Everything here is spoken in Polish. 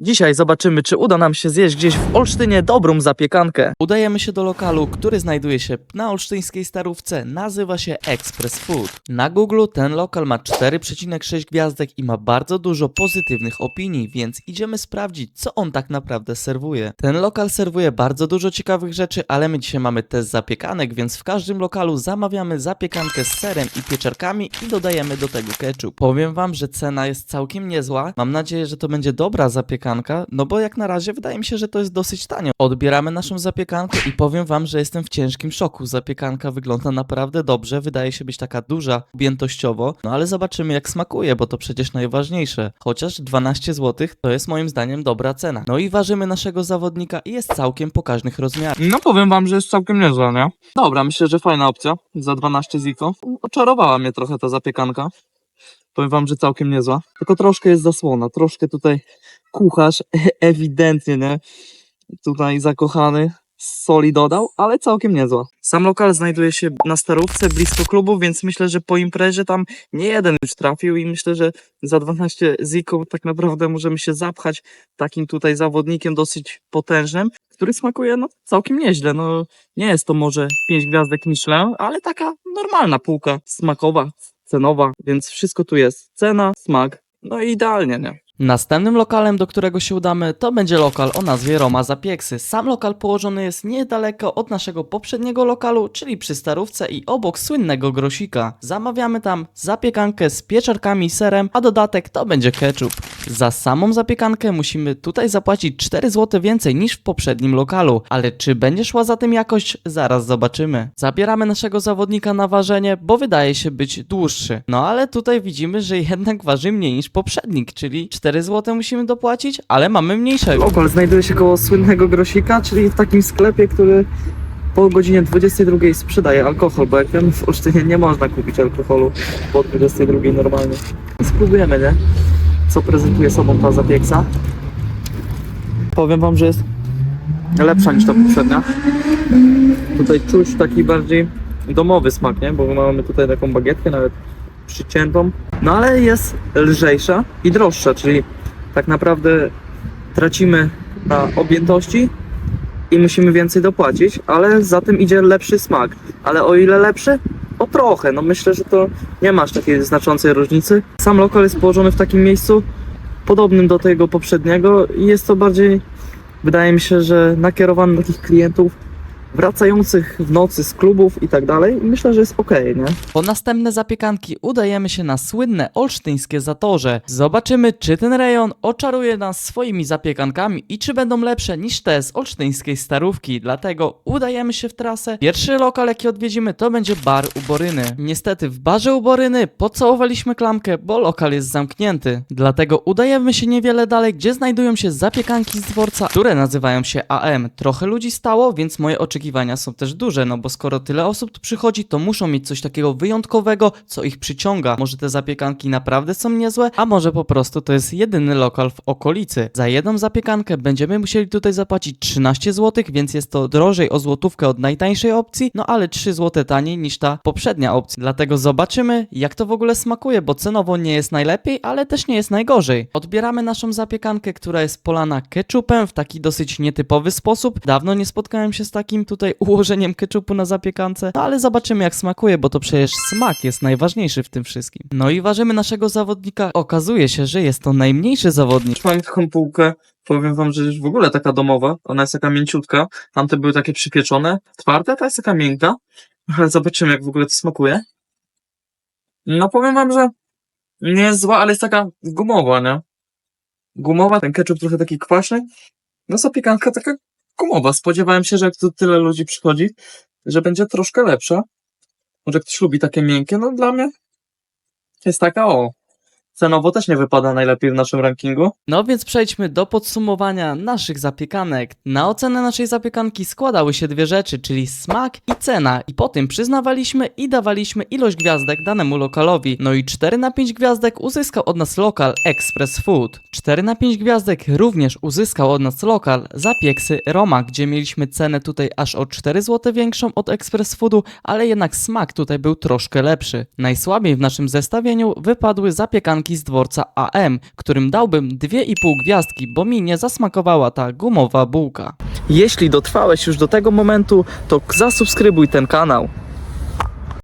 Dzisiaj zobaczymy, czy uda nam się zjeść gdzieś w Olsztynie dobrą zapiekankę. Udajemy się do lokalu, który znajduje się na olsztyńskiej starówce, nazywa się Express Food. Na Google ten lokal ma 4,6 gwiazdek i ma bardzo dużo pozytywnych opinii, więc idziemy sprawdzić, co on tak naprawdę serwuje. Ten lokal serwuje bardzo dużo ciekawych rzeczy, ale my dzisiaj mamy test zapiekanek, więc w każdym lokalu zamawiamy zapiekankę z serem i pieczarkami i dodajemy do tego ketchup. Powiem wam, że cena jest całkiem niezła. Mam nadzieję, że to będzie dobra zapiekanka, no bo jak na razie wydaje mi się, że to jest dosyć tanio. Odbieramy naszą zapiekankę i powiem wam, że jestem w ciężkim szoku. Zapiekanka wygląda naprawdę dobrze, wydaje się być taka duża objętościowo, no ale zobaczymy jak smakuje, bo to przecież najważniejsze. Chociaż 12 zł to jest moim zdaniem dobra cena. No i ważymy naszego zawodnika i jest całkiem pokaźnych rozmiarów. No powiem wam, że jest całkiem niezła, nie? Dobra, myślę, że fajna opcja. Za 12 ziko. Oczarowała mnie trochę ta zapiekanka. Powiem wam, że całkiem niezła. Tylko troszkę jest zasłona. Troszkę tutaj kucharz ewidentnie, nie? Tutaj zakochany soli dodał, ale całkiem niezła. Sam lokal znajduje się na Starówce, blisko klubu, więc myślę, że po imprezie tam nie jeden już trafił i myślę, że za 12 ziko tak naprawdę możemy się zapchać takim tutaj zawodnikiem dosyć potężnym, który smakuje no całkiem nieźle. No nie jest to może 5 gwiazdek Michelin, ale taka normalna półka smakowa, cenowa, więc wszystko tu jest. Cena, smak, no i idealnie, nie? Następnym lokalem, do którego się udamy, to będzie lokal o nazwie Roma Zapieksy. Sam lokal położony jest niedaleko od naszego poprzedniego lokalu, czyli przy Starówce i obok słynnego grosika. Zamawiamy tam zapiekankę z pieczarkami i serem, a dodatek to będzie ketchup. Za samą zapiekankę musimy tutaj zapłacić 4 zł więcej niż w poprzednim lokalu, ale czy będzie szła za tym jakość, zaraz zobaczymy. Zabieramy naszego zawodnika na ważenie, bo wydaje się być dłuższy. No ale tutaj widzimy, że jednak waży mniej niż poprzednik, czyli 4 zł musimy dopłacić, ale mamy mniejszego. Lokal znajduje się koło słynnego grosika, czyli w takim sklepie, który po godzinie 22 sprzedaje alkohol, bo jak wiem w Olsztynie nie można kupić alkoholu po 22 normalnie. Spróbujemy, nie? Co prezentuje sobą ta zapieksa. Powiem wam, że jest lepsza niż ta poprzednia. Tutaj czuć taki bardziej domowy smak, nie? Bo mamy tutaj taką bagietkę nawet przyciętą. No ale jest lżejsza i droższa, czyli tak naprawdę tracimy na objętości i musimy więcej dopłacić, ale za tym idzie lepszy smak. Ale o ile lepszy? O trochę, no myślę, że to nie masz takiej znaczącej różnicy. Sam lokal jest położony w takim miejscu podobnym do tego poprzedniego i jest to bardziej, wydaje mi się, że nakierowany na takich klientów wracających w nocy z klubów i tak dalej. Myślę, że jest okej, nie? Po następne zapiekanki udajemy się na słynne olsztyńskie zatorze. Zobaczymy, czy ten rejon oczaruje nas swoimi zapiekankami i czy będą lepsze niż te z olsztyńskiej starówki. Dlatego udajemy się w trasę. Pierwszy lokal, jaki odwiedzimy, to będzie bar u Boryny. Niestety w barze u Boryny pocałowaliśmy klamkę, bo lokal jest zamknięty. Dlatego udajemy się niewiele dalej, gdzie znajdują się zapiekanki z dworca, które nazywają się AM. Trochę ludzi stało, więc moje oczekiwania są też duże, no bo skoro tyle osób tu przychodzi, to muszą mieć coś takiego wyjątkowego, co ich przyciąga. Może te zapiekanki naprawdę są niezłe, a może po prostu to jest jedyny lokal w okolicy. Za jedną zapiekankę będziemy musieli tutaj zapłacić 13 zł, więc jest to drożej o złotówkę od najtańszej opcji, no ale 3 zł taniej niż ta poprzednia opcja. Dlatego zobaczymy, jak to w ogóle smakuje, bo cenowo nie jest najlepiej, ale też nie jest najgorzej. Odbieramy naszą zapiekankę, która jest polana ketchupem w taki dosyć nietypowy sposób. Dawno nie spotkałem się z takim tutaj ułożeniem ketchupu na zapiekance, no ale zobaczymy jak smakuje, bo to przecież smak jest najważniejszy w tym wszystkim. No i ważymy naszego zawodnika. Okazuje się, że jest to najmniejszy zawodnik. Mam taką półkę, powiem wam, że jest w ogóle taka domowa. Ona jest taka mięciutka. Tamte były takie przypieczone, twarde, ta jest taka miękka. Ale zobaczymy, jak w ogóle to smakuje. No powiem wam, że nie jest zła, ale jest taka gumowa, nie? Gumowa, ten ketchup trochę taki kwaśny. No zapiekanka taka gumowa. Spodziewałem się, że jak tu tyle ludzi przychodzi, że będzie troszkę lepsza. Może ktoś lubi takie miękkie, no dla mnie jest taka o. Cenowo też nie wypada najlepiej w naszym rankingu. No więc przejdźmy do podsumowania naszych zapiekanek. Na ocenę naszej zapiekanki składały się dwie rzeczy, czyli smak i cena. I po tym przyznawaliśmy i dawaliśmy ilość gwiazdek danemu lokalowi. No i 4 na 5 gwiazdek uzyskał od nas lokal Express Food. 4 na 5 gwiazdek również uzyskał od nas lokal Zapieksy Roma, gdzie mieliśmy cenę tutaj aż o 4 zł większą od Express Foodu, ale jednak smak tutaj był troszkę lepszy. Najsłabiej w naszym zestawieniu wypadły zapiekanki z dworca AM, którym dałbym 2,5 gwiazdki, bo mi nie zasmakowała ta gumowa bułka. Jeśli dotrwałeś już do tego momentu, to zasubskrybuj ten kanał.